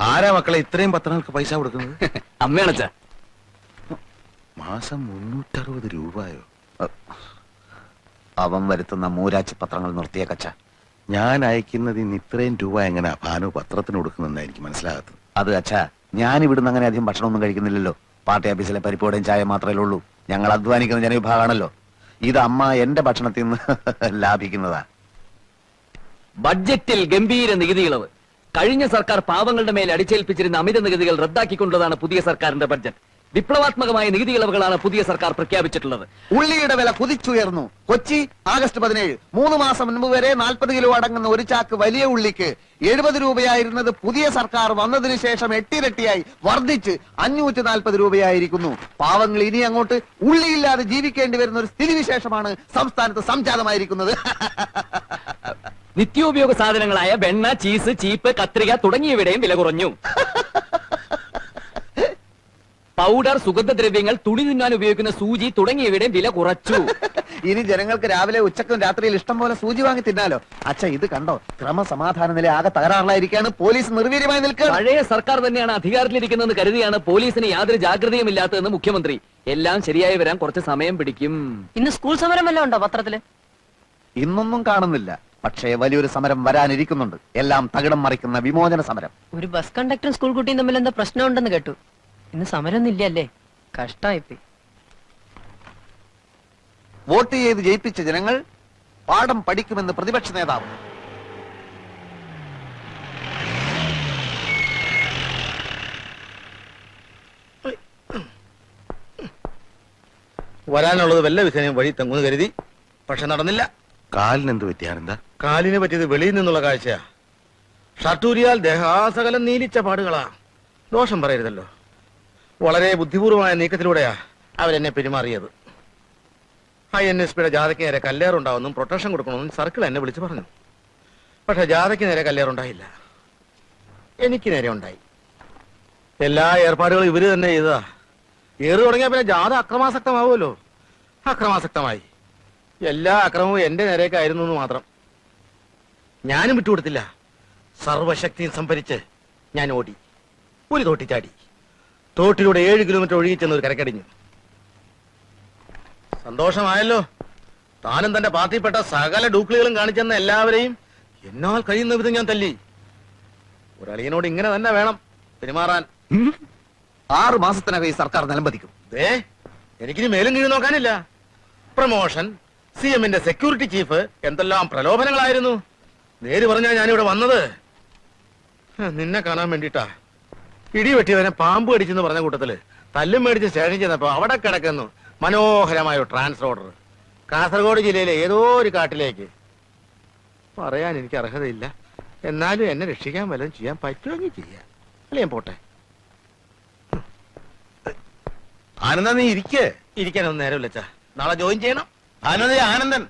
ആരാ മക്കളെ ഇത്രയും പത്രങ്ങൾക്ക് പൈസ കൊടുക്കുന്നത്? അമ്മയാണച്ച മാസം മുന്നൂറ്ററുപത് രൂപയോ? അവൻ വരുത്തുന്ന മൂരാച്ചി പത്രങ്ങൾ നിർത്തിയ കച്ച ഞാൻ അയക്കുന്നത് ഇന്ന് ഇത്രയും രൂപ എങ്ങനെയാ ഭാനു പത്രത്തിന് കൊടുക്കുന്നെന്ന് എനിക്ക് മനസ്സിലാകാത്തത്. അത് അച്ഛാ ഞാൻ ഇവിടുന്ന് അങ്ങനെ അധികം ഭക്ഷണമൊന്നും കഴിക്കുന്നില്ലല്ലോ. പാർട്ടി ഓഫീസിലെ പരിപ്പോടെയും ചായ മാത്രമേ ഉള്ളൂ. ഞങ്ങൾ അധ്വാനിക്കുന്ന ജനവിഭാഗമാണല്ലോ. ഇത് അമ്മ എന്റെ ഭക്ഷണത്തിൽ നിന്ന് ലാഭിക്കുന്നതാ. ബഡ്ജറ്റിൽ ഗംഭീര നികുതി ഇളവ് കഴിഞ്ഞ സർക്കാർ പാവങ്ങളുടെ മേൽ അടിച്ചേൽപ്പിച്ചിരുന്ന അമിത നികുതികൾ റദ്ദാക്കിക്കൊണ്ടതാണ് പുതിയ സർക്കാരിന്റെ ബഡ്ജറ്റ് വിപ്ലവാത്മകമായ നികുതി ഇളവുകളാണ് പുതിയ സർക്കാർ പ്രഖ്യാപിച്ചിട്ടുള്ളത്. ഉള്ളിയുടെ വില കുതിച്ചുയർന്നു. കൊച്ചി ആഗസ്റ്റ് പതിനേഴ്. മൂന്ന് മാസം മുൻപ് വരെ നാൽപ്പത് കിലോ അടങ്ങുന്ന ഒരു ചാക്ക് വലിയ ഉള്ളിക്ക് എഴുപത് രൂപയായിരുന്നത് പുതിയ സർക്കാർ വന്നതിന് ശേഷം എട്ടിരട്ടിയായി വർദ്ധിച്ച് അഞ്ഞൂറ്റി നാൽപ്പത് രൂപയായിരിക്കുന്നു. പാവങ്ങൾ ഇനി അങ്ങോട്ട് ഉള്ളിയില്ലാതെ ജീവിക്കേണ്ടി വരുന്ന ഒരു സ്ഥിതിവിശേഷമാണ് സംസ്ഥാനത്ത് സംജാതമായിരിക്കുന്നത്. നിത്യോപയോഗ സാധനങ്ങളായ വെണ്ണ ചീസ് ചീപ്പ് കത്രിക തുടങ്ങിയവയുടെയും വില കുറഞ്ഞു. പൗഡർ സുഗന്ധദ്രവ്യങ്ങൾ തുണി തിന്നാൻ ഉപയോഗിക്കുന്ന സൂചി തുടങ്ങിയവയുടെയും വില കുറച്ചു. ഇനി ജനങ്ങൾക്ക് രാവിലെ ഉച്ചക്കും രാത്രിയിൽ ഇഷ്ടം പോലെ സൂചി വാങ്ങി തിന്നാലോ? അച്ഛ ഇത് കണ്ടോ? ക്രമസമാധാന നില ആകെ തകരാറിലായിരിക്കാണ് പോലീസ് നിർവീര്യമായി നിൽക്കുക പഴയ സർക്കാർ തന്നെയാണ് അധികാരത്തിലിരിക്കുന്നതെന്ന് കരുതിയാണ് പോലീസിന് യാതൊരു ജാഗ്രതയും ഇല്ലാത്തതെന്ന് മുഖ്യമന്ത്രി. എല്ലാം ശരിയായി വരാൻ കുറച്ച് സമയം പിടിക്കും. ഇന്ന് സ്കൂൾ സമരം വല്ലതും ഉണ്ടോ പത്രത്തിൽ? ഇന്നൊന്നും കാണുന്നില്ല. പക്ഷേ വലിയൊരു സമരം വരാനിരിക്കുന്നുണ്ട്. എല്ലാം തകിടം മറിക്കുന്ന വിമോചന സമരം. ഒരു ബസ് കണ്ടക്ടറും സ്കൂൾ കുട്ടിയും തമ്മിൽ എന്താ പ്രശ്നം ഉണ്ടെന്ന് കേട്ടു. ഇന്ന് സമരമൊന്നും ഇല്ലല്ലേ കഷ്ടായിപ്പോയി. വോട്ട് ചെയ്ത് ജയിപ്പിച്ച ജനങ്ങൾ പാഠം പഠിക്കുമെന്ന് പ്രതിപക്ഷ നേതാവ്. വരാനുള്ളത് വല്ല വിധേനയും വഴി തെങ്ങുന്ന് കരുതി. പക്ഷെ നടന്നില്ല. കാലിന് എന്ത് പറ്റിയാണെന്താ കാലിന് പറ്റിയത് വെളിയിൽ നിന്നുള്ള കാഴ്ചയാ. ഷട്ടൂരിയാൽ ദേഹാസകലം നീലിച്ച പാടുകളാ. ദോഷം പറയരുതല്ലോ. വളരെ ബുദ്ധിപൂർവമായ നീക്കത്തിലൂടെയാ അവരെന്നെ പെരുമാറിയത്. ഐ എൻ എസ് പിയുടെ ജാഥയ്ക്ക് നേരെ കല്ലേറുണ്ടാവുമെന്നും പ്രൊട്ടക്ഷൻ കൊടുക്കണമെന്നും സർക്കിൾ എന്നെ വിളിച്ചു പറഞ്ഞു. പക്ഷെ ജാഥയ്ക്ക് നേരെ കല്ലേറുണ്ടായില്ല. എനിക്ക് നേരെ ഉണ്ടായി. എല്ലാ ഏർപ്പാടുകളും ഇവർ തന്നെ ചെയ്തതാ. ഏറ് തുടങ്ങിയ പിന്നെ ജാഥ അക്രമാസക്തമാവുമല്ലോ. അക്രമാസക്തമായി. എല്ലാ അക്രമവും എന്റെ നേരേക്കായിരുന്നു എന്ന് മാത്രം. ഞാനും വിട്ടുകൊടുത്തില്ല. സർവശക്തിയും സംഭരിച്ച് ഞാൻ ഓടി. ഒരു തോട്ടി ചാടി. തോട്ടിലൂടെ ഏഴ് കിലോമീറ്റർ ഒഴുകി ചെന്ന് ഒരു കരക്കടിഞ്ഞു. സന്തോഷമായല്ലോ. താനും തന്റെ പാർട്ടിപ്പെട്ട സകല ഡൂക്ലികളും കാണിച്ചെന്ന എല്ലാവരെയും എന്നാൽ കഴിയുന്ന വിധം ഞാൻ തല്ലി. ഒരളിയനോട് ഇങ്ങനെ തന്നെ വേണം പെരുമാറാൻ. ആറ് മാസത്തിനകം ഈ സർക്കാർ നിലംപതിക്കും. ദേ എനിക്കിനി മേലും കീഴ് നോക്കാനില്ല. പ്രമോഷൻ സി എമ്മിന്റെ സെക്യൂരിറ്റി ചീഫ് എന്തെല്ലാം പ്രലോഭനങ്ങളായിരുന്നു? നേര് പറഞ്ഞാ ഞാനിവിടെ വന്നത്. നിന്നെ കാണാൻ വേണ്ടിട്ടാ. ഇടി വെട്ടിയവനെ പാമ്പ് കടിച്ചെന്ന് പറഞ്ഞ കൂട്ടത്തിൽ തല്ലും മേടിച്ച് സ്റ്റേഷൻ ചെന്നപ്പോ അവിടെ കിടക്കുന്നു മനോഹരമായ ഒരു ട്രാൻസ്ഫർ ഓർഡർ. കാസർഗോഡ് ജില്ലയിലെ ഏതോ ഒരു കാട്ടിലേക്ക്. പറയാൻ എനിക്ക് അർഹതയില്ല. എന്നാലും എന്നെ രക്ഷിക്കാൻ വല്ലതും ചെയ്യാൻ പറ്റുമെങ്കിൽ ചെയ്യാം. അല്ലേ ഞാൻ പോട്ടെ? ആനന്ദ നീ ഇരിക്കേ. ഇരിക്കാനൊന്നും നേരമില്ല നാളെ ജോയിൻ ചെയ്യണം. ആനന്ദ ആനന്ദൻ.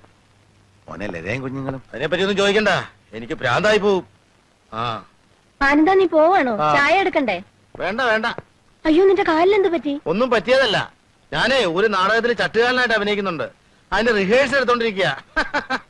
മോനെ ലതയും കുഞ്ഞുങ്ങളും. അതിനെപ്പറ്റി ഒന്നും ചോദിക്കണ്ട. എനിക്ക് പ്രാന്തായി പോവും. ആ. ആനന്ദ നീ പോവാണോ? ആ. ചായ എടുക്കണ്ടേ? വേണ്ട വേണ്ട. അയ്യോ നിന്റെ കാലിലെന്ത് പറ്റി? ഒന്നും പറ്റിയതല്ല. ഞാനേ ഒരു നാടകത്തിൽ ചട്ടുകാലനായിട്ട് അഭിനയിക്കുന്നുണ്ട്. അതിന്റെ റിഹേഴ്സൽ എടുത്തോണ്ടിരിക്കുക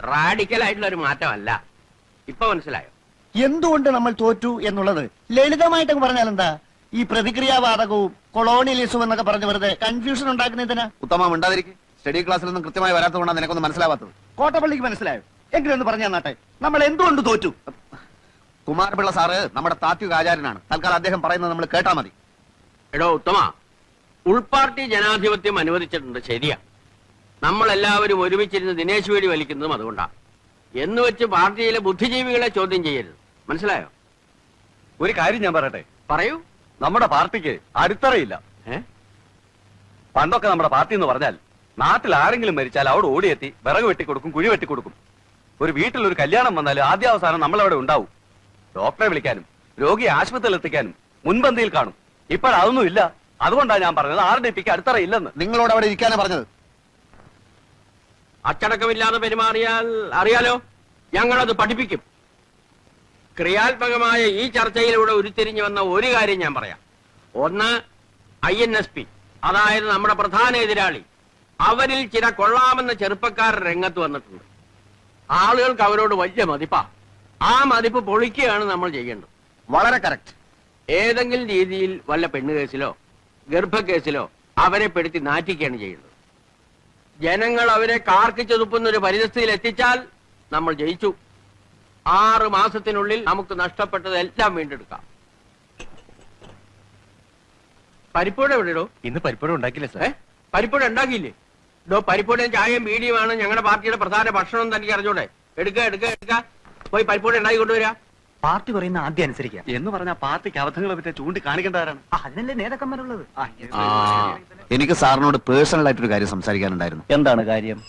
റാഡിക്കൽ ആയിട്ടുള്ള ഒരു മാറ്റമല്ല. ഇപ്പൊ മനസ്സിലായോ? എന്തുകൊണ്ട് നമ്മൾ തോറ്റു എന്നുള്ളത്? ലളിതമായിട്ടൊക്കെ പറഞ്ഞാൽ എന്താ? ഈ പ്രതിക്രിയാവാദകവും കൊളോണിയലിസവും എന്നൊക്കെ പറഞ്ഞു വെറുതെ കൺഫ്യൂഷൻ ഉണ്ടാക്കുന്നതിനാ ഉത്തമം ഉണ്ടാതിരിക്കും സ്റ്റഡി ക്ലാസ്സിൽ ഒന്നും കൃത്യമായി വരാത്തതുകൊണ്ടാണ് നിനക്കൊന്നും മനസ്സിലാവാത്തത്. കോട്ടപ്പള്ളിക്ക് മനസ്സിലായോ? എങ്കിലും ഒന്ന് പറഞ്ഞു തന്നാട്ടെ. നമ്മൾ എന്തുകൊണ്ട് തോറ്റു? കുമാരപിള്ള സാറ് നമ്മുടെ താത്വിക ആചാര്യനാണ്. തൽക്കാലം അദ്ദേഹം പറയുന്നത് നമ്മൾ കേട്ടാ മതി. എടോ ഉത്തമ ഉൾപാർട്ടി ജനാധിപത്യം അനുവദിച്ചിട്ടുണ്ട് ശരിയാ. നമ്മൾ എല്ലാവരും ഒരുമിച്ചിരുന്ന് ദിനേശ് വേടി വലിക്കുന്നതും അതുകൊണ്ടാണ്. എന്ന് വെച്ച് പാർട്ടിയിലെ ബുദ്ധിജീവികളെ ചോദ്യം ചെയ്യരുത്. മനസ്സിലായോ? ഒരു കാര്യം ഞാൻ പറയട്ടെ? പറയൂ. നമ്മുടെ പാർട്ടിക്ക് അടിത്തറയില്ല. പണ്ടൊക്കെ നമ്മുടെ പാർട്ടി എന്ന് പറഞ്ഞാൽ നാട്ടിൽ ആരെങ്കിലും മരിച്ചാൽ അവിടെ ഓടിയെത്തി വിറക് വെട്ടിക്കൊടുക്കും കുഴി വെട്ടിക്കൊടുക്കും. ഒരു വീട്ടിൽ ഒരു കല്യാണം വന്നാൽ ആദ്യാവസാനം നമ്മളവിടെ ഉണ്ടാവും. ഡോക്ടറെ വിളിക്കാനും രോഗിയെ ആശുപത്രിയിൽ എത്തിക്കാനും മുൻപന്തിയിൽ കാണും. ഇപ്പോഴതൊന്നും ഇല്ല അതുകൊണ്ടാണ് ഞാൻ പറഞ്ഞത് ആർ ഡി പിക്ക് അടിത്തറയില്ലെന്ന്. നിങ്ങളോട് അവിടെ ഇരിക്കാനാണ് പറഞ്ഞത്? അച്ചടക്കമില്ലാതെ പെരുമാറിയാൽ അറിയാലോ ഞങ്ങളത് പഠിപ്പിക്കും. ക്രിയാത്മകമായ ഈ ചർച്ചയിലൂടെ ഉരുത്തിരിഞ്ഞു വന്ന ഒരു കാര്യം ഞാൻ പറയാം. ഒന്ന് ഐ എൻ എസ് പി അതായത് നമ്മുടെ പ്രധാന എതിരാളി. അവരിൽ ചില കൊള്ളാമെന്ന ചെറുപ്പക്കാർ രംഗത്ത് വന്നിട്ടുണ്ട്. ആളുകൾക്ക് അവരോട് വലിയ മതിപ്പാ. ആ മതിപ്പ് പൊളിക്കുകയാണ് നമ്മൾ ചെയ്യേണ്ടത്. വളരെ കറക്റ്റ്. ഏതെങ്കിലും രീതിയിൽ വല്ല പെണ്ണുകേസിലോ ഗർഭക്കേസിലോ അവരെ പെടുത്തി നാറ്റിക്കുകയാണ് ചെയ്യുന്നത്. ജനങ്ങൾ അവരെ കാർക്കിച്ചു തുപ്പുന്ന ഒരു പരിതസ്ഥിതിയിൽ എത്തിച്ചാൽ നമ്മൾ ജയിച്ചു. ആറ് മാസത്തിനുള്ളിൽ നമുക്ക് നഷ്ടപ്പെട്ടത് എല്ലാം വീണ്ടെടുക്കാം. പരിപ്പൂടെ എവിടെയോ ഇന്ന് പരിപ്പഴം ഉണ്ടാക്കില്ല സാർ? പരിപ്പൂടെ ഉണ്ടാക്കിയില്ലേ? ഇതോ പരിപ്പൂടെയും ചായയും ബീഡിയുമാണ് ഞങ്ങളുടെ പാർട്ടിയുടെ പ്രധാന ഭക്ഷണം തനിക്ക് അറിഞ്ഞൂടെ? എടുക്കുക എടുക്കുക എടുക്കുക പോയി പരിപ്പൂടെ ഉണ്ടാക്കി കൊണ്ടുവരാ. പാർട്ടി പറയുന്ന ആദ്യം അനുസരിക്കുക എന്ന് പറഞ്ഞാൽ പാർട്ടിക്ക് അബദ്ധങ്ങളെ പറ്റി ചൂണ്ടി കാണിക്കേണ്ടവരാണ്. അതിനല്ലേ നേതാക്കന്മാരുള്ളത്? എനിക്ക് സാറിനോട് പേഴ്സണൽ ആയിട്ട് ഒരു കാര്യം സംസാരിക്കാനുണ്ടായിരുന്നു. എന്താണ് കാര്യം?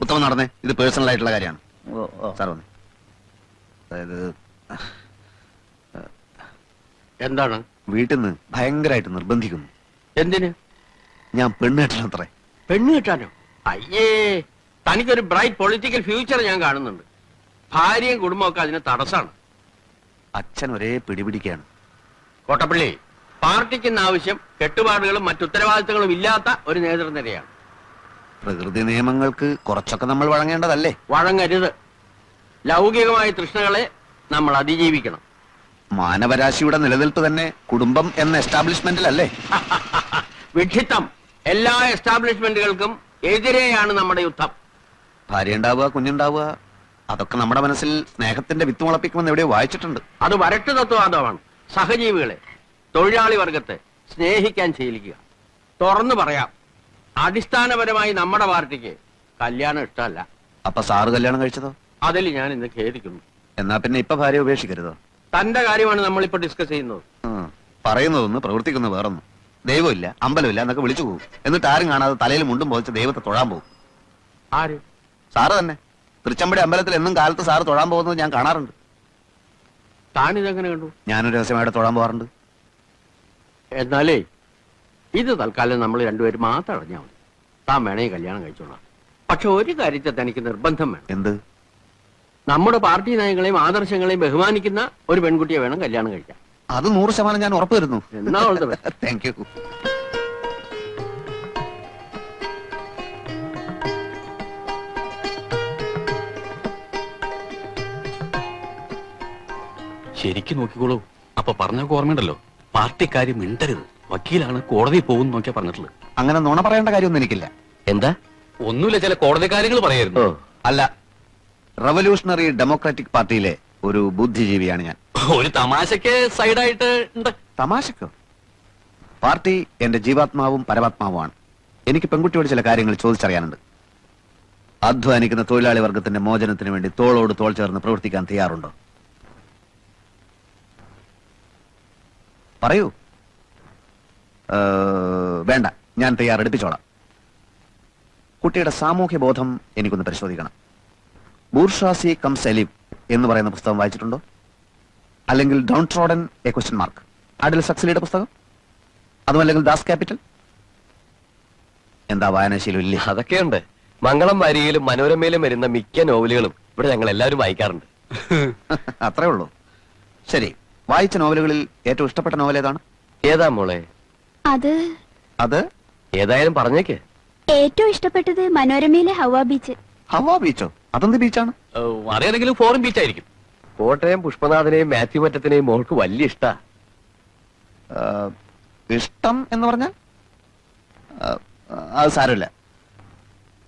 ഉത്തമം നടന്നേ. ഇത് പേഴ്സണൽ ആയിട്ടുള്ള കാര്യമാണ്. സാർ വന്നേ. അതായത് എന്താണ്? വീട്ടിൽ നിന്ന് ഭയങ്കരമായിട്ട് നിർബന്ധിക്കുന്നു. എന്തിന്? ഞാൻ പെണ്ണ് കെട്ടണത്രേ. പെണ്ണ് കെട്ടാനോ? അയ്യേ തനിക്കൊരു ബ്രൈറ്റ് പൊളിറ്റിക്കൽ ഫ്യൂച്ചർ ഞാൻ കാണുന്നുണ്ട്. ഭാര്യയും കുടുംബമൊക്കെ അതിന് തടസ്സാണ്. അച്ഛൻ ഒരേ പിടിപിടിക്കാണ്. കോട്ടപ്പള്ളി പാർട്ടിക്ക് ഇന്ന് ആവശ്യം കെട്ടുപാടുകളും മറ്റുത്തരവാദിത്തങ്ങളും ഇല്ലാത്ത ഒരു നേതൃനിരയാണ്. പ്രകൃതി നിയമങ്ങൾക്ക് കുറച്ചൊക്കെ നമ്മൾ വഴങ്ങേണ്ടതല്ലേ? വഴങ്ങരുത്. ലൗകികമായ തൃഷ്ണകളെ നമ്മൾ അതിജീവിക്കണം. മാനവരാശിയുടെ നിലനിൽപ്പ് തന്നെ കുടുംബം എന്ന എസ്റ്റാബ്ലിഷ്മെന്റിലല്ലേ? വിഡ്ഢിത്തം. എല്ലാ എസ്റ്റാബ്ലിഷ്മെന്റുകൾക്കും എതിരെയാണ് നമ്മുടെ യുദ്ധം. ഭാര്യ ഉണ്ടാവുക കുഞ്ഞുണ്ടാവുക അതൊക്കെ നമ്മുടെ മനസ്സിൽ സ്നേഹത്തിന്റെ വിത്ത് മുളപ്പിക്കുമെന്ന് എവിടെയോ വായിച്ചിട്ടുണ്ട്. അത് വരട്ട് തത്വവാദമാണ്. സഹജീവികളെ തൊഴിലാളി വർഗത്തെ സ്നേഹിക്കാൻ ശീലിക്കുക. തുറന്നു പറയാം അടിസ്ഥാനപരമായി നമ്മുടെ പാർട്ടിക്ക് കല്യാണം ഇഷ്ടമല്ല. അപ്പൊ സാറ് കല്യാണം കഴിച്ചതോ? അതിൽ ഞാൻ ഇന്ന് ഖേദിക്കുന്നു. എന്നാ പിന്നെ ഇപ്പൊ ഭാര്യ ഉപേക്ഷിക്കരുതോ? തന്റെ കാര്യമാണ് നമ്മൾ നമ്മളിപ്പോ ഡിസ്കസ് ചെയ്യുന്നത്. ഉം. പറയുന്നതൊന്ന് പ്രവർത്തിക്കുന്ന വേറൊന്നും. ദൈവമില്ല അമ്പലമില്ല എന്നൊക്കെ വിളിച്ചു പോകും എന്നിട്ട് ആരും കാണാതെ തലയിൽ മുണ്ടും പോയിച്ച് ദൈവത്തെ തൊഴാൻ പോകും ആര്? സാറ് തന്നെ. തൃച്ചമ്പടി അമ്പലത്തിൽ എന്നും കാലത്ത് സാറ് തൊഴാൻ പോകുന്നത് ഞാൻ കാണാറുണ്ട്. താനിതെങ്ങനെ കണ്ടു? ഞാനൊരു രഹസ്യമായിട്ട് തൊഴാൻ പോകാറുണ്ട്. എന്നാലേ ഇത് തൽക്കാലം നമ്മൾ രണ്ടുപേരും മാത്രം അടഞ്ഞാൽ മതി. താൻ വേണേ കല്യാണം കഴിച്ചോളാം. പക്ഷെ ഒരു കാര്യത്തെ തനിക്ക് നിർബന്ധം വേണം. എന്ത്? നമ്മുടെ പാർട്ടി നയങ്ങളെയും ആദർശങ്ങളെയും ബഹുമാനിക്കുന്ന ഒരു പെൺകുട്ടിയെ വേണം കല്യാണം കഴിക്കാൻ. അത് നൂറ് ശതമാനം ഞാൻ ഉറപ്പ് വരുന്നു. എന്നാ താങ്ക് യു ശരിക്കും നോക്കിക്കോളൂ. അപ്പൊ പറഞ്ഞൊക്കെ ഓർമ്മയുണ്ടല്ലോ. പാർട്ടിക്കാര് മിണ്ടരുത്. വക്കീലാണ് കോടതി പോകും നോക്കിയാ പറഞ്ഞിട്ടുള്ളത്. അങ്ങനെ നുണ പറയേണ്ട കാര്യമൊന്നും എനിക്കില്ല. എന്താ? ഒന്നുമില്ല ചില കോടതി കാര്യങ്ങൾ പറയായിരുന്നു. അല്ല റവല്യൂഷണറി ഡെമോക്രാറ്റിക് പാർട്ടിയിലെ ഒരു ബുദ്ധിജീവിയാണ് ഞാൻ. ഒരു തമാശക്ക് സൈഡായിട്ട് ഉണ്ട്. തമാശക്കോ? പാർട്ടി എന്റെ ജീവാത്മാവും പരമാത്മാവുമാണ്. എനിക്ക് പെൺകുട്ടിയോട് ചില കാര്യങ്ങൾ ചോദിച്ചറിയാനുണ്ട്. അധ്വാനിക്കുന്ന തൊഴിലാളി വർഗത്തിന്റെ മോചനത്തിന് വേണ്ടി തോളോട് തോൾ ചേർന്ന് പ്രവർത്തിക്കാൻ തയ്യാറുണ്ടോ? പറയൂ. വേണ്ട ഞാൻ തയ്യാറെടുപ്പിച്ചോളാം. കുട്ടിയുടെ സാമൂഹ്യ ബോധം എനിക്കൊന്ന് പരിശോധിക്കണം. ബൂർഷാസി കം സെലിബ് എന്ന് പറയുന്ന പുസ്തകം വായിച്ചിട്ടുണ്ടോ? അല്ലെങ്കിൽ downtrodden a question mark? അഡിൽ സക്സലിയുടെ പുസ്തകം? അതുമല്ലെങ്കിൽ ദാസ് ക്യാപിറ്റൽ? എന്താ വായനാശീലം ഇല്ല? അതൊക്കെയുണ്ട്. മംഗളം വാരികയിലും മനോരമയിലും വരുന്ന മിക്ക നോവലുകളും ഇവിടെ ഞങ്ങൾ എല്ലാവരും വായിക്കാറുണ്ട്. അത്രേ ഉള്ളൂ. ശരി. വായിച്ച നോവലുകളിൽ ഏറ്റവും ഇഷ്ടപ്പെട്ട നോവൽ ഏതാണ്? ഏതാ മോളെ? അത് അത്? ഏതായാലും പറഞ്ഞേക്ക്. ഏറ്റവും ഇഷ്ടപ്പെട്ടത് മനോരമയിലെ ഹവ ബീച്ച്. ഹവാ ബീച്ചോ? അതെന്ത് ബീച്ചാണ്? ഓ, അറിയാതെങ്കിലും ഫോറിൻ ബീച്ച് ആയിരിക്കും കോട്ടയം പുഷ്പനാഥനെയും മാത്യു മറ്റത്തിനെയും മോൾക്ക് വലിയ ഇഷ്ടാ. ആ, ഇഷ്ടം എന്ന് പറഞ്ഞാൽ? ആ, അത് സാരമില്ല.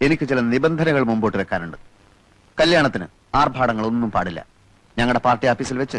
എനിക്ക് ചില നിബന്ധനകൾ മുമ്പോട്ട് വെക്കാനുണ്ട്. കല്യാണത്തിന് ആർഭാടങ്ങളൊന്നും പാടില്ല. ഞങ്ങളുടെ പാർട്ടി ഓഫീസിൽ വെച്ച്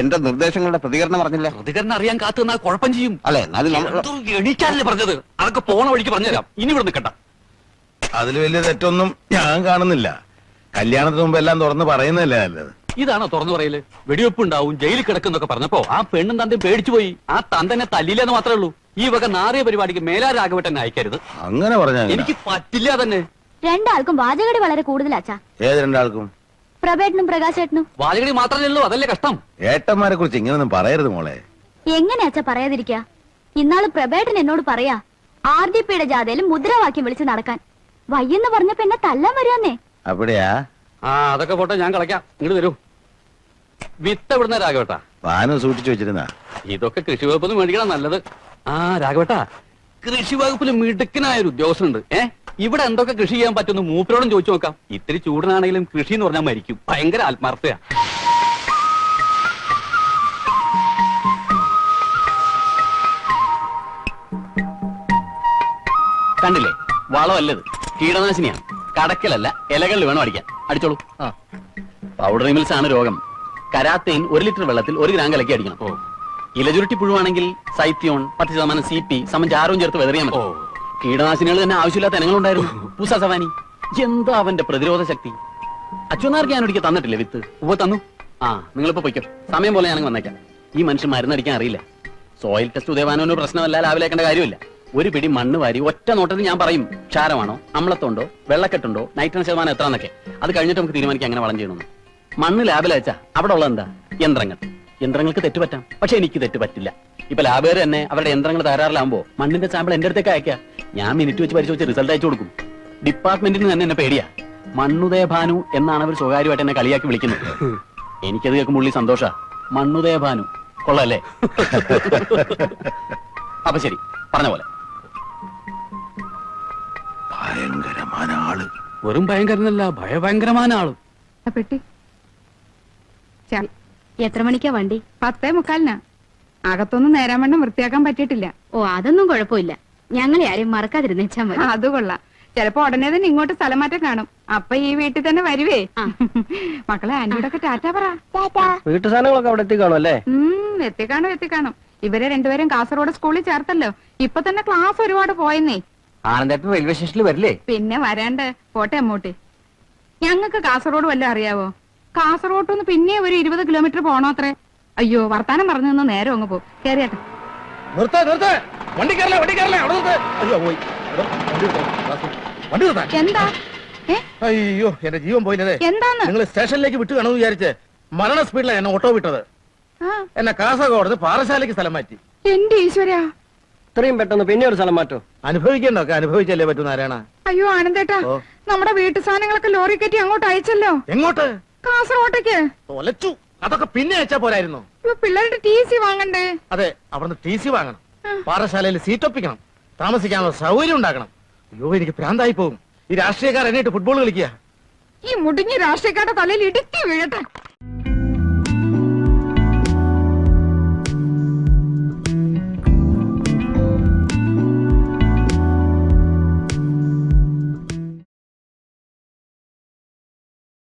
എന്റെ നിർദ്ദേശങ്ങളുടെ പ്രതികരണം പറഞ്ഞില്ല പ്രതികരണം അറിയാൻ കാത്തു നിന്നാൽ കുഴപ്പം ചെയ്യും. അല്ലെ? എണീക്കാനല്ലേ പറഞ്ഞത്? അതൊക്കെ പോണ വഴിക്ക് പറഞ്ഞുതരാം. ഇനി ഇവിടെ നിൽക്കണ്ട. അതിൽ വലിയ തെറ്റൊന്നും ഞാൻ കാണുന്നില്ല. കല്യാണത്തിന് മുമ്പ് എല്ലാം തുറന്ന് പറയുന്നതല്ലേ നല്ലത്? ഇതാണോ തുറന്നു പറയൽ? വെടിവെപ്പ് ഉണ്ടാവും ജയിലിൽ കിടക്കുന്നൊക്കെ പറഞ്ഞപ്പോ ആ പെണ്ണും തന്റെ പേടിച്ചു പോയി. ആ തന്തനെ തല്ലില്ലെന്ന് മാത്രമേ ഉള്ളൂ. ഈ വക നാറിയ പരിപാടിക്ക് മേലാ രാഘവട്ടൻ അയക്കരുത്. അങ്ങനെ പറഞ്ഞ എനിക്ക് പറ്റില്ല തന്നെ രണ്ടാൾക്കും വാചകടി വളരെ കൂടുതലാച്ചാ ഏത് രണ്ടാൾക്കും? പ്രഭേട്ടനും പ്രകാശേട്ടനും. വാചകടി മാത്രമേ ഉള്ളൂ അതല്ലേ കഷ്ടം. ഏട്ടന്മാരെ കുറിച്ച് ഇങ്ങനൊന്നും പറയരുത് മോളെ. എങ്ങനെ അച്ഛ പറയാതിരിക്ക? ഇന്നാൾ പ്രഭേട്ടൻ എന്നോട് പറയാ ആർ ഡി പിയുടെ ജാഥയിലും മുദ്രാവാക്യം വിളിച്ച് നടക്കാൻ. വയ്യെന്ന് പറഞ്ഞപ്പോ എന്നെ തല്ലാൻ വരാന്നേ. അവിടെയാ? ആ അതൊക്കെ പോട്ടെ ഞാൻ കളയ്ക്കാം ഇങ്ങോട്ട് തരൂ വിത്ത് എവിടുന്ന രാഘവട്ടാ? വാനം സൂക്ഷിച്ചു വെച്ചിരുന്ന. ഇതൊക്കെ കൃഷി വകുപ്പ് മേടിക്കണം നല്ലത്. ആ രാഘവട്ടാ കൃഷി വകുപ്പിൽ മിടുക്കനായ ഒരു ഉദ്യോഗസ്ഥനുണ്ട്. ഏ? ഇവിടെ എന്തൊക്കെ കൃഷി ചെയ്യാൻ പറ്റുമെന്ന് മൂപ്പരോടും ചോദിച്ചു നോക്കാം. ഇത്തിരി ചൂടനാണെങ്കിലും കൃഷി എന്ന് പറഞ്ഞാൽ മരിക്കും. ഭയങ്കര ആത്മാർത്ഥയാ. കണ്ടില്ലേ? വളമല്ലത് കീടനാശിനിയാണ്. കടക്കലല്ല ഇലകളിൽ വേണം അടിക്കാൻ. അടിച്ചോളൂ. പൗഡർ മിൽസ് ആണ് രോഗം. കരാത്തേൻ ഒരു ലിറ്റർ വെള്ളത്തിൽ ഒരു ഗ്രാം കലക്കി അടിക്കണം. ഇലചുരുട്ടി പുഴുവാണെങ്കിൽ സൈത്യോൺ പത്ത് ശതമാനം സി പി ചാരവും ചേർത്ത് വെതറിയാൽ മതി. കീടനാശിനികൾ തന്നെ ആവശ്യമില്ലാത്ത ഇനങ്ങളുണ്ടായിരുന്നു. പൂസ സവാനി. എന്താ അവന്റെ പ്രതിരോധ ശക്തി? അച്ഛനാർക്ക് ഞാൻ ഒരിക്കൽ തന്നിട്ടില്ല വിത്ത്? ഉവ തന്നു. ആ നിങ്ങളിപ്പോ പൊയ്ക്കോ. സമയം പോലെ ഞാനങ്ങ് വന്നേക്കാം. ഈ മനുഷ്യൻ മരുന്നടിക്കാൻ അറിയില്ല. സോയിൽ ടെസ്റ്റ് ഉദയവാനോ പ്രശ്നമല്ല ലാവിലേക്കേണ്ട കാര്യമില്ല. ഒരു പിടി മണ്ണ് വാരി ഒറ്റ നോട്ടത്തിൽ ഞാൻ പറയും ക്ഷാരമാണോ അമ്ലത്തുണ്ടോ വെള്ളക്കെട്ടുണ്ടോ നൈട്രജൻ ശതമാനം എത്ര എന്നൊക്കെ അത് കഴിഞ്ഞിട്ട് നമുക്ക് തീരുമാനിക്കാം അങ്ങനെ വളം ചെയ്യണമെന്ന്. മണ്ണ് ലാബിൽ അവിടെ ഉള്ളത് എന്താ? യന്ത്രങ്ങൾ. യന്ത്രങ്ങൾക്ക് തെറ്റുപറ്റാം. പക്ഷെ എനിക്ക് തെറ്റ് പറ്റില്ല ഇപ്പൊ ലാബുകാർ തന്നെ അവരുടെ യന്ത്രങ്ങൾ തകരാറിലാകുമ്പോ മണ്ണിന്റെ സാമ്പിൾ എന്റെ അടുത്തേക്ക് അയക്കാം ഞാൻ മിനിറ്റ് വെച്ച് പരിശോധിച്ച് റിസൾട്ട് അയച്ചു കൊടുക്കും. ഡിപ്പാർട്ട്മെന്റിന് തന്നെ എന്നെ പേടിയാ. മണ്ണുദയ ഭാനു എന്നാണ് അവർ സ്വകാര്യമായിട്ട് എന്നെ കളിയാക്കി വിളിക്കുന്നത്. എനിക്കത് കേൾക്കുമ്പോൾ ഉള്ളി സന്തോഷ. മണ്ണുദയ ഭാനു. കൊള്ളല്ലേ? അപ്പൊ ശരി. പറഞ്ഞ പോലെ. ഭയങ്കരമായ ആൾ. വെറും ഭയങ്കരനല്ല ഭയഭയങ്കരമായ ആൾ. പെട്ടി. എത്ര മണിക്കാ വണ്ടി? പത്തേ മുക്കാലിനാ. അകത്തൊന്നും നേരാൻ വണ്ണം വൃത്തിയാക്കാൻ പറ്റിയിട്ടില്ല. ഓ അതൊന്നും കുഴപ്പമില്ല. ഞങ്ങളെ ആരെയും മറക്കാതിരുന്നേച്ചാ മതി. അത് കൊള്ളാം. ചിലപ്പോ ഉടനെ തന്നെ ഇങ്ങോട്ട് സ്ഥലം മാറ്റം കാണും. അപ്പൊ ഈ വീട്ടിൽ തന്നെ വരുവേ. മക്കളെ ആന്റിയോടൊക്കെ ടാറ്റാ പറ. വീട്ടു സാധനങ്ങളൊക്കെ അവിടെ എത്തിക്കാണോ അല്ലേ? ഉം എത്തിക്കാണോ എത്തിക്കാണും. ഇവരെ രണ്ടുപേരും കാസർഗോഡ് സ്കൂളിൽ ചേർത്തല്ലോ. ഇപ്പൊ തന്നെ ക്ലാസ് ഒരുപാട് പോയെന്നേ. ആനന്ദേട്ടൻ റെയിൽവേ സ്റ്റേഷനിൽ വരില്ലേ? പിന്നെ വരാണ്ട്. പോട്ടെ അമ്മൂട്ടി. ഞങ്ങൾക്ക് കാസർഗോഡ് വല്ല അറിയാവോ? കാസർഗോഡ് നിന്ന് പിന്നെ ഒരു ഇരുപത് കിലോമീറ്റർ പോണോ അത്രേ? അയ്യോ വർത്താനം പറഞ്ഞു നിന്ന് നേരം അങ്ങ് പോകും കേറിയാട്ടെ. നിർത്ത നിർത്ത. വണ്ടി കയറല വണ്ടി കയറല അവിടെ നിർത്ത്. അയ്യോ പോയി. വണ്ടി നിർത്ത്. വാസു, വണ്ടി നിർത്താൻ. എന്താ? ഏ? അയ്യോ എന്റെ ജീവൻ പോയില്ലേ. എന്താന്ന്? നിങ്ങൾ സ്റ്റേഷനിലേക്ക് വിട്ടു കാണുമെന്ന് വിചാരിച്ച് മരണ സ്പീഡിലാണ് എന്നെ ഓട്ടോ വിട്ടത്. ആ, എന്നെ കാസർഗോഡ് പാറശാലയ്ക്ക് സ്ഥലം മാറ്റി. എന്റെ ഈശ്വരാ. ഇത്രയും പെട്ടെന്ന് പിന്നെ ഒരു സ്ഥലം മാറ്റോ? അനുഭവിക്കണ്ടൊക്കെ അനുഭവിച്ചല്ലേ പറ്റൂ നാരായണ. അയ്യോ ആനന്ദേട്ടാ. ഓ. നമ്മുടെ വീട്ടു സാധനങ്ങളൊക്കെ ലോറി കയറ്റി അങ്ങോട്ട് അയച്ചല്ലോ. എങ്ങോട്ട്? കാസർഗോട്ടേക്ക് തൊലച്ചു. അതൊക്കെ പിന്നെ അയച്ചാ പോരായിരുന്നു. പിള്ളേരുടെ ടി സി വാങ്ങണ്ടേ? അതെ അവിടുന്ന് ടി സി വാങ്ങണം. പാറശാലയിൽ സീറ്റ് ഒപ്പിക്കണം. താമസിക്കാനുള്ള സൗകര്യം ഉണ്ടാക്കണം. അയ്യോ എനിക്ക് ഭ്രാന്തായി പോകും. ഈ രാഷ്ട്രീയക്കാർ എന്നിട്ട് ഫുട്ബോൾ കളിക്കുക. ഈ മുടിഞ്ഞ രാഷ്ട്രീയക്കാരുടെ തലയിൽ ഇടുക്കി വീഴട്ടെ.